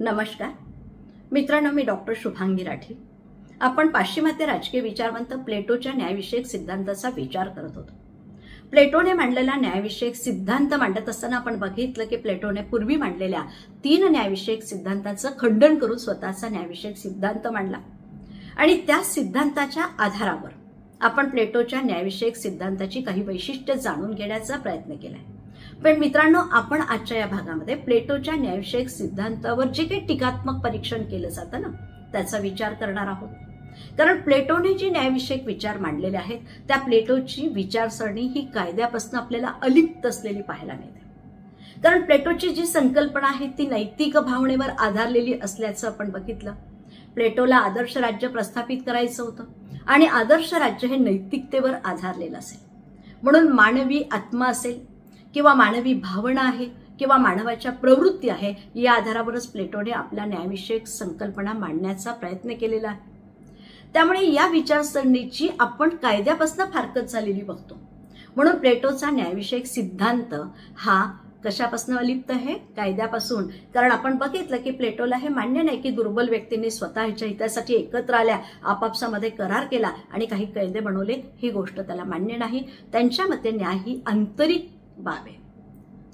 नमस्कार. मित्रांनो मी डॉक्टर शुभांगी राठी. आपण पाश्चिमात्य राजकीय विचारवंत प्लेटोच्या न्यायविषयक सिद्धांताचा विचार करत होतो. प्लेटोने मांडलेला न्यायविषयक सिद्धांत मांडत असताना आपण बघितलं की प्लेटोने पूर्वी मांडलेल्या तीन न्यायविषयक सिद्धांताचं खंडन करून स्वतःचा न्यायविषयक सिद्धांत मांडला. आणि त्या सिद्धांताच्या आधारावर आपण प्लेटोच्या न्यायविषयक सिद्धांताची काही वैशिष्ट्य जाणून घेण्याचा प्रयत्न केला आहे पण मित्रांनो आपण आजच्या या भागामध्ये प्लेटोच्या न्यायविषयक सिद्धांतावर जे काही टीकात्मक परीक्षण केलं जातं ना त्याचा विचार करणार आहोत. कारण प्लेटोने जे न्यायविषयक विचार मांडलेले आहेत त्या प्लेटोची विचारसरणी ही कायद्यापासून आपल्याला अलिप्त असलेली पाहायला मिळते. कारण प्लेटोची जी संकल्पना आहे ती नैतिक भावनेवर आधारलेली असल्याचं आपण बघितलं. प्लेटोला आदर्श राज्य प्रस्थापित करायचं होतं आणि आदर्श राज्य हे नैतिकतेवर आधारलेलं असेल. म्हणून मानवी आत्मा असेल किंवा मानवी भावना आहे किंवा मानवाच्या प्रवृत्ती आहे या आधारावरच प्लेटोने आपल्या न्यायविषयक संकल्पना मांडण्याचा प्रयत्न केलेला आहे. त्यामुळे या विचारसरणीची आपण कायद्यापासून फारकत झालेली बघतो. म्हणून प्लेटोचा न्यायविषयक सिद्धांत हा कशापासून अलिप्त आहे? कायद्यापासून. कारण आपण बघितलं की प्लेटोला हे मान्य नाही की दुर्बल व्यक्तींनी स्वतःच्या हितासाठी एकत्र आल्या आपापसामध्ये करार केला आणि काही कायदे बनवले ही गोष्ट त्याला मान्य नाही. त्यांच्या मते न्याय ही आंतरिक बाब. आहे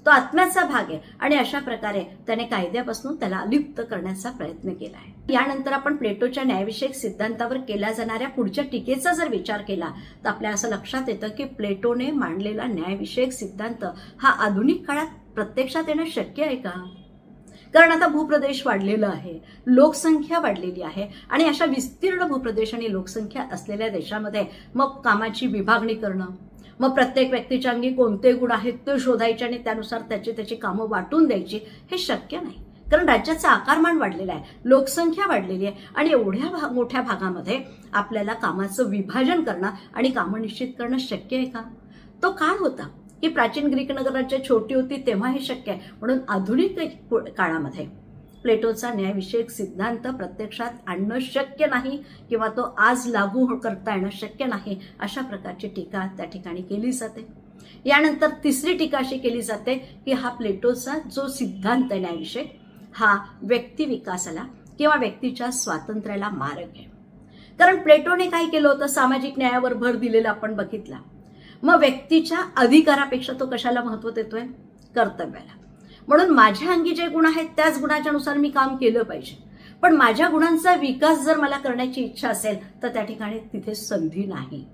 तो आत्म्याचा भाग आहे आणि अशा प्रकारे त्याने कायद्यापासून त्याला अलिप्त करण्याचा प्रयत्न केला आहे. यानंतर आपण प्लेटोच्या न्यायविषयक सिद्धांतावर केल्या जाणाऱ्या पुढच्या टीकेचा जर विचार केला तर आपल्या असं लक्षात येतं की प्लेटोने मांडलेला न्यायविषयक सिद्धांत हा आधुनिक काळात प्रत्यक्षात येणं शक्य आहे का? कारण आता भूप्रदेश वाढलेला आहे लोकसंख्या वाढलेली आहे आणि अशा विस्तीर्ण भूप्रदेश आणि लोकसंख्या असलेल्या देशामध्ये मग कामाची विभागणी करणं मग प्रत्येक व्यक्तीच्या अंगी कोणते गुण आहेत ते शोधायचे आणि त्यानुसार त्याची त्याची कामं वाटून द्यायची हे शक्य नाही. कारण राज्याचा आकारमान वाढलेला आहे लोकसंख्या वाढलेली आहे आणि एवढ्या भा- मोठ्या भागामध्ये आपल्याला कामाचं विभाजन करणं आणि कामं निश्चित करणं शक्य आहे का? तो काळ होता. की प्राचीन ग्रीक नगराच्या छोटी होती तेव्हा हे शक्य आहे. म्हणून आधुनिक पु- काळामध्ये प्लेटोचा न्यायविषयक सिद्धांत प्रत्यक्षात आणणं शक्य नाही किंवा तो आज लागू हो- करता येणं शक्य नाही अशा प्रकारची टीका त्या ठिकाणी केली जाते. यानंतर तिसरी टीका अशी केली जाते की हा प्लेटोचा जो सिद्धांत आहे न्यायविषयक हा व्यक्ती विकासाला किंवा व्यक्तीच्या स्वातंत्र्याला मारक आहे. कारण प्लेटोने काय केलं होतं? सामाजिक न्यायावर भर दिलेला आपण बघितला. मग व्यक्तीच्या अधिकारापेक्षा तो कशाला महत्त्व देतोय? कर्तव्याला. म्हणून माझ्या अंगी जे गुण आहेत त्याच गुणाच्यानुसार मी काम केलं पाहिजे. पण माझ्या गुणांचा विकास जर मला करण्याची इच्छा असेल तर त्या ठिकाणी तिथे संधी नाही.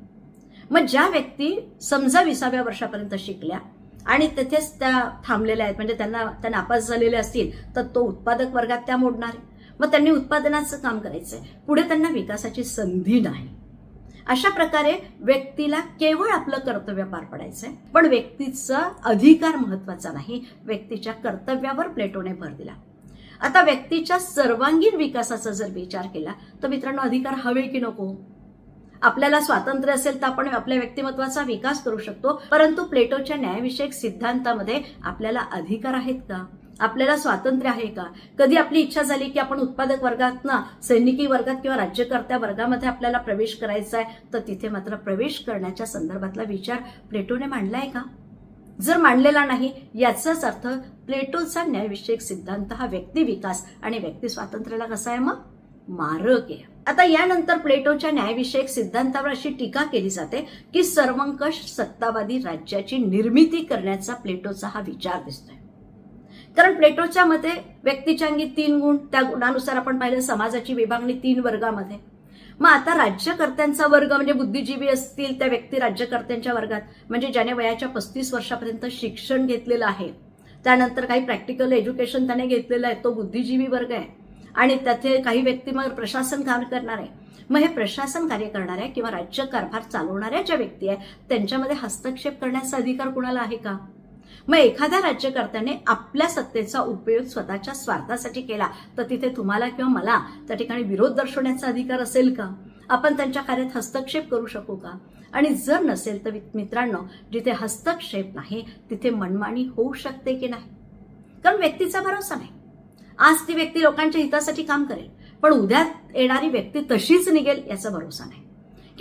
मग ज्या व्यक्ती समजा विसाव्या वर्षापर्यंत शिकल्या आणि तिथेच त्या थांबलेल्या आहेत म्हणजे त्यांना त्या नापास झालेल्या असतील तर तो उत्पादक वर्गात त्या मोडणार. मग त्यांनी उत्पादनाचं काम करायचंय. पुढे त्यांना विकासाची संधी नाही. अशा प्रकारे व्यक्तीला केवळ आपलं कर्तव्य पार पडायचंय. पण व्यक्तीचा अधिकार महत्त्वाचा नाही. व्यक्तीच्या कर्तव्यावर प्लेटोने भर दिला. आता व्यक्तीच्या सर्वांगीण विकासाचा जर विचार केला तर मित्रांनो अधिकार हवे की नको? आपल्याला स्वातंत्र्य असेल तर आपण आपल्या व्यक्तिमत्वाचा विकास करू शकतो परंतु प्लेटोच्या न्यायविषयक सिद्धांतामध्ये आपल्याला अधिकार आहेत का? आपल्याला स्वातंत्र्य आहे का? कधी आपली इच्छा झाली की आपण उत्पादक वर्गात ना सैनिकी वर्गात किंवा राज्यकर्त्या वर्गामध्ये आपल्याला प्रवेश करायचा आहे तर तिथे मात्र प्रवेश करण्याच्या संदर्भातला विचार प्लेटोने मांडलाय का? जर मांडलेला नाही याचाच अर्थ प्लेटोचा न्यायविषयक सिद्धांत हा व्यक्ती विकास आणि व्यक्ती स्वातंत्र्याला कसा आहे मग? मारक आहे. आता यानंतर प्लेटोच्या न्यायविषयक सिद्धांतावर अशी टीका केली जाते की सर्वंकष सत्तावादी राज्याची निर्मिती करण्याचा प्लेटोचा हा विचार दिसतोय. कारण प्लेटोच्या मते व्यक्तीच्या अंगी तीन गुण त्या गुणानुसार आपण पाहिलं समाजाची विभागणी तीन वर्गामध्ये. मग आता राज्यकर्त्यांचा वर्ग म्हणजे बुद्धिजीवी असतील त्या व्यक्ती राज्यकर्त्यांच्या वर्गात म्हणजे ज्याने वयाच्या पस्तीस वर्षापर्यंत शिक्षण घेतलेलं आहे. त्यानंतर काही प्रॅक्टिकल एज्युकेशन त्याने घेतलेलं आहे तो बुद्धिजीवी वर्ग आहे. आणि त्याचे काही व्यक्ती मग प्रशासन काम करणार आहे. मग हे प्रशासन कार्य करणाऱ्या किंवा राज्य कारभार चालवणाऱ्या ज्या व्यक्ती आहेत त्यांच्यामध्ये हस्तक्षेप करण्याचा अधिकार कुणाला आहे का? मग एखाद्या राज्यकर्त्याने आपल्या सत्तेचा उपयोग स्वतःच्या स्वार्थासाठी केला तर तिथे तुम्हाला किंवा मला त्या ठिकाणी विरोध दर्शवण्याचा अधिकार असेल का? आपण त्यांच्या कार्यात हस्तक्षेप करू शकू का? आणि जर नसेल तर मित्रांनो जिथे हस्तक्षेप नाही तिथे मनमानी होऊ शकते की नाही? कारण व्यक्तीचा भरोसा नाही. आज ती व्यक्ती लोकांच्या हितासाठी काम करेल पण उद्या येणारी व्यक्ती तशीच निघेल याचा भरोसा नाही.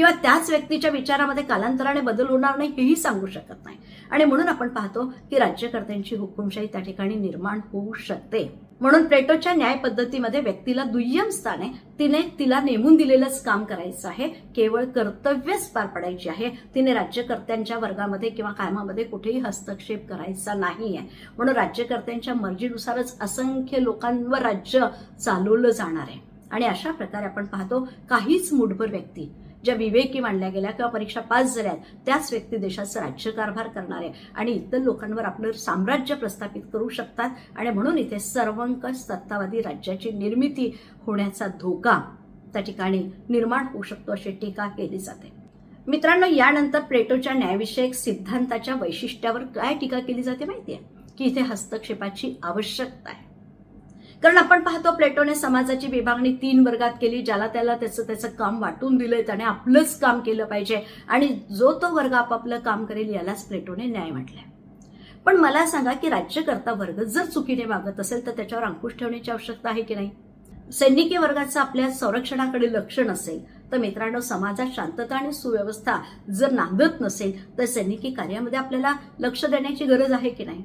किंवा त्याच व्यक्तीच्या विचारामध्ये कालांतराने बदल होणार नाही हेही सांगू शकत नाही. आणि म्हणून आपण पाहतो की राज्यकर्त्यांची हुकुमशाही त्या ठिकाणी निर्माण होऊ शकते. म्हणून प्लेटोच्या न्याय पद्धतीमध्ये व्यक्तीला दुय्यम स्थान आहे तिने तिला नेमून दिलेलंच काम करायचं आहे केवळ कर्तव्यच पार पडायची आहे. तिने राज्यकर्त्यांच्या वर्गामध्ये किंवा कामामध्ये कुठेही हस्तक्षेप करायचा नाही आहे म्हणून राज्यकर्त्यांच्या मर्जीनुसारच असंख्य लोकांवर राज्य चालवलं जाणार आहे. आणि अशा प्रकारे आपण पाहतो काहीच मुठभर व्यक्ती ज्या विवेकी मानल्या गेल्या किंवा परीक्षा पास झाल्या आहेत, त्याच व्यक्ती देशाचा राज्यकारभार करणार आहे आणि इतर लोकांवर आपलं साम्राज्य प्रस्थापित करू शकतात. आणि म्हणून इथे सर्वंकष सत्तावादी राज्याची निर्मिती होण्याचा धोका त्या ठिकाणी निर्माण होऊ शकतो अशी टीका केली जाते. मित्रांनो यानंतर प्लेटोच्या न्यायविषयक सिद्धांताच्या वैशिष्ट्यावर काय टीका केली जाते माहिती आहे की इथे हस्तक्षेपाची आवश्यकता आहे. कारण आपण पाहतो प्लेटोने समाजाची विभागणी तीन वर्गात केली ज्याला त्याला त्याचं त्याचं काम वाटून दिलंय त्याने आपलंच काम केलं पाहिजे. आणि जो तो वर्ग आपापलं काम करेल यालाच प्लेटोने न्याय म्हटलंय. पण मला सांगा की राज्यकर्ता वर्ग जर चुकीने वागत असेल तर त्याच्यावर अंकुश ठेवण्याची आवश्यकता आहे की नाही? सैनिकी वर्गाचं आपल्या संरक्षणाकडे लक्ष नसेल तर मित्रांनो समाजात शांतता आणि सुव्यवस्था जर नांदत नसेल तर सैनिकी कार्यामध्ये आपल्याला लक्ष देण्याची गरज आहे की नाही?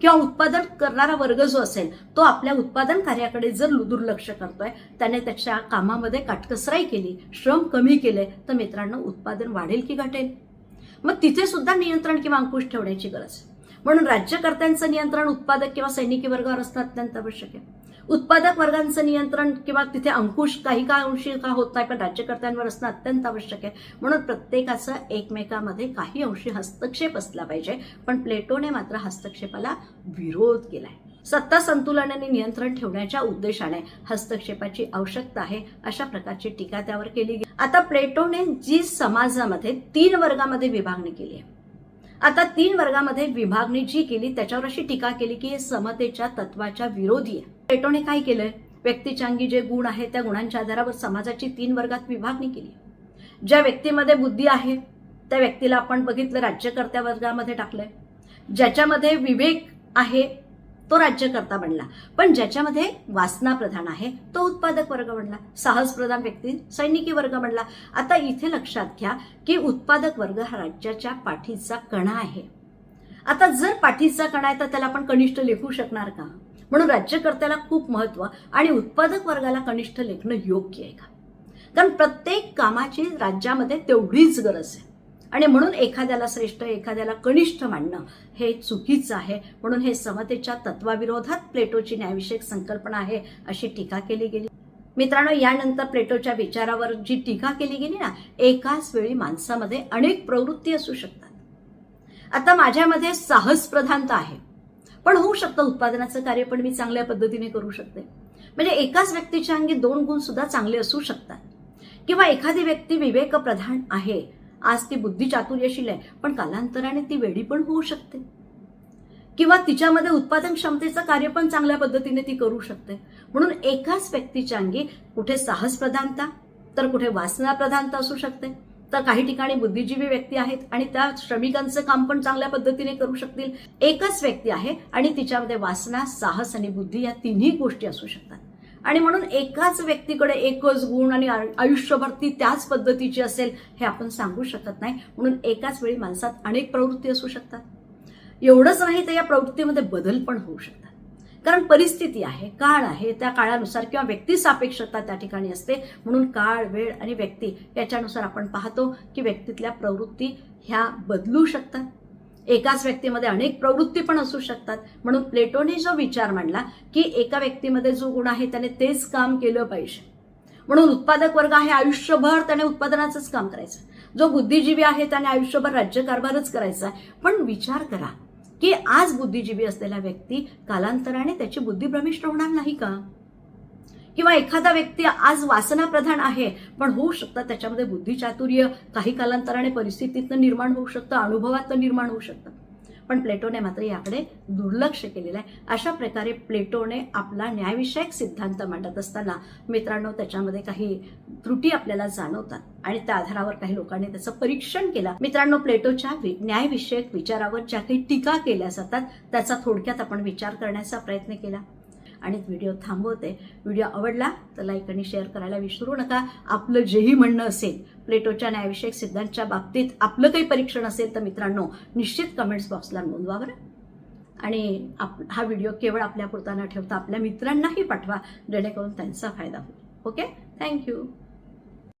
किंवा उत्पादन करणारा वर्ग जो असेल तो आपल्या उत्पादन कार्याकडे जर दुर्लक्ष करतोय त्याने त्याच्या कामामध्ये काटकसराई केली श्रम कमी केले तर मित्रांनो उत्पादन वाढेल की घटेल मग तिथे सुद्धा नियंत्रण किंवा अंकुश ठेवण्याची गरज आहे. म्हणून राज्यकर्त्यांचं नियंत्रण उत्पादक किंवा सैनिकी वर्गावर असणं अत्यंत आवश्यक आहे उत्पादक वर्गांचं नियंत्रण किंवा तिथे अंकुश काही का अंशी का होत नाही पण राज्यकर्त्यांवर असणं अत्यंत आवश्यक आहे. म्हणून प्रत्येकाचा एकमेकामध्ये काही अंशी हस्तक्षेप असला पाहिजे पण प्लेटोने मात्र हस्तक्षेपाला विरोध केलाय. सत्ता संतुलन आणि नियंत्रण ठेवण्याच्या उद्देशाने हस्तक्षेपाची आवश्यकता आहे अशा प्रकारची टीका त्यावर केली गेली. आता प्लेटोने जी समाजामध्ये तीन वर्गामध्ये विभागणी केली आहे. आता तीन वर्गामध्ये विभागणी जी केली त्याच्यावर अशी टीका केली की हे समतेच्या तत्वाच्या विरोधी आहे. प्लेटोने काय केलंय? व्यक्तीच्या अंगी जे गुण आहेत त्या गुणांच्या आधारावर समाजाची तीन वर्गात विभागणी केली. ज्या व्यक्तीमध्ये बुद्धी आहे त्या व्यक्तीला आपण बघितलं राज्यकर्त्या वर्गामध्ये टाकलंय. ज्याच्यामध्ये विवेक आहे तो राज्यकर्ता बनला. पण ज्याच्यामध्ये वासना प्रधान आहे तो उत्पादक वर्ग बनला. साहस प्रधान व्यक्ती सैनिकी वर्ग बनला. आता इथे लक्षात घ्या की उत्पादक वर्ग हा राज्याच्या पाठीचा कणा आहे. आता जर पाठीचा कणा आहे तर त्याला आपण कनिष्ठ लेखू शकणार का? म्हणून राज्यकर्त्याला खूप महत्त्व आणि उत्पादक वर्गाला कनिष्ठ लेखणं योग्य आहे का? कारण प्रत्येक कामाची राज्यामध्ये तेवढीच गरज आहे. आणि म्हणून एखाद्याला श्रेष्ठ एखाद्याला कनिष्ठ मांडणं हे चुकीचं आहे. म्हणून हे समतेच्या तत्वाविरोधात प्लेटोची न्यायविषयक संकल्पना आहे अशी टीका केली गेली. मित्रांनो यानंतर प्लेटोच्या विचारावर जी टीका केली गेली ना एकाच वेळी माणसामध्ये अनेक प्रवृत्ती असू शकतात. आता माझ्यामध्ये साहस प्रधानता आहे. पण होऊ शकतं उत्पादनाचं कार्य पण मी चांगल्या पद्धतीने करू शकते. म्हणजे एकाच व्यक्तीच्या अंगी दोन गुण सुद्धा चांगले असू शकतात. किंवा एखादी व्यक्ती विवेक प्रधान आहे आज ती बुद्धी चातुर्यशील आहे पण कालांतराने ती वेडी पण होऊ शकते. किंवा तिच्यामध्ये उत्पादन क्षमतेचं कार्य पण चांगल्या पद्धतीने ती करू शकते. म्हणून एकाच व्यक्तीच्या अंगी कुठे साहस प्रधानता तर कुठे वासना प्रधानता असू शकते. तर काही ठिकाणी बुद्धिजीवी व्यक्ती आहेत आणि त्या श्रमिकांचं काम पण चांगल्या पद्धतीने करू शकतील. एकच व्यक्ती आहे आणि तिच्यामध्ये वासना साहस आणि बुद्धी या तिन्ही गोष्टी असू शकतात. आणि म्हणून एकाच व्यक्तीकडे एकच गुण आणि आयुष्यभर ती त्याच पद्धतीची असेल हे आपण सांगू शकत नाही. म्हणून एकाच वेळी माणसात अनेक प्रवृत्ती असू शकतात. एवढंच नाही तर या प्रवृत्तीमध्ये बदल पण होऊ शकतात. कारण परिस्थिती आहे काळ आहे त्या काळानुसार किंवा व्यक्ती सापेक्षता त्या ठिकाणी असते. म्हणून काळ वेळ आणि व्यक्ती याच्यानुसार आपण पाहतो की व्यक्तीतल्या प्रवृत्ती ह्या बदलू शकतात. एकाच व्यक्तीमध्ये अनेक प्रवृत्ती पण असू शकतात. म्हणून प्लेटोने जो विचार मांडला की एका व्यक्तीमध्ये जो गुण आहे त्याने तेच काम केलं पाहिजे. म्हणून उत्पादक वर्ग आहे आयुष्यभर त्याने उत्पादनाचंच काम करायचं. जो बुद्धिजीवी आहे त्याने आयुष्यभर राज्यकारभारच करायचा आहे. पण विचार करा की आज बुद्धिजीवी असलेला व्यक्ती कालांतराने त्याची बुद्धी भ्रमिष्ट होणार नाही का? किंवा एखादा व्यक्ती आज वासनाप्रधान आहे पण होऊ शकतं त्याच्यामध्ये बुद्धिचातुर्य काही कालांतराने परिस्थितीतनं निर्माण होऊ शकतं अनुभवातनं निर्माण होऊ शकतं. पण प्लेटोने मात्र याकडे दुर्लक्ष केलेलं आहे. अशा प्रकारे प्लेटोने आपला न्यायविषयक सिद्धांत मांडत असताना मित्रांनो त्याच्यामध्ये काही त्रुटी आपल्याला जाणवतात आणि त्या आधारावर काही लोकांनी त्याचं परीक्षण केलं. मित्रांनो प्लेटोच्या न्यायविषयक विचारावर ज्या काही टीका केल्या जातात त्याचा थोडक्यात आपण विचार करण्याचा प्रयत्न केला. आणि व्हिडिओ थांबवते. व्हिडिओ आवडला तर लाईक आणि शेअर करायला विसरू नका. आपलं जेही म्हणणं असेल प्लेटोच्या न्यायविषयक सिद्धांतच्या बाबतीत आपलं काही परीक्षण असेल तर मित्रांनो निश्चित कमेंट्स बॉक्सला नोंदवा बरं. आणि आप हा व्हिडिओ केवळ आपल्या पुरता न ठेवता आपल्या मित्रांनाही पाठवा जेणेकरून त्यांचा फायदा होईल. Okay thank you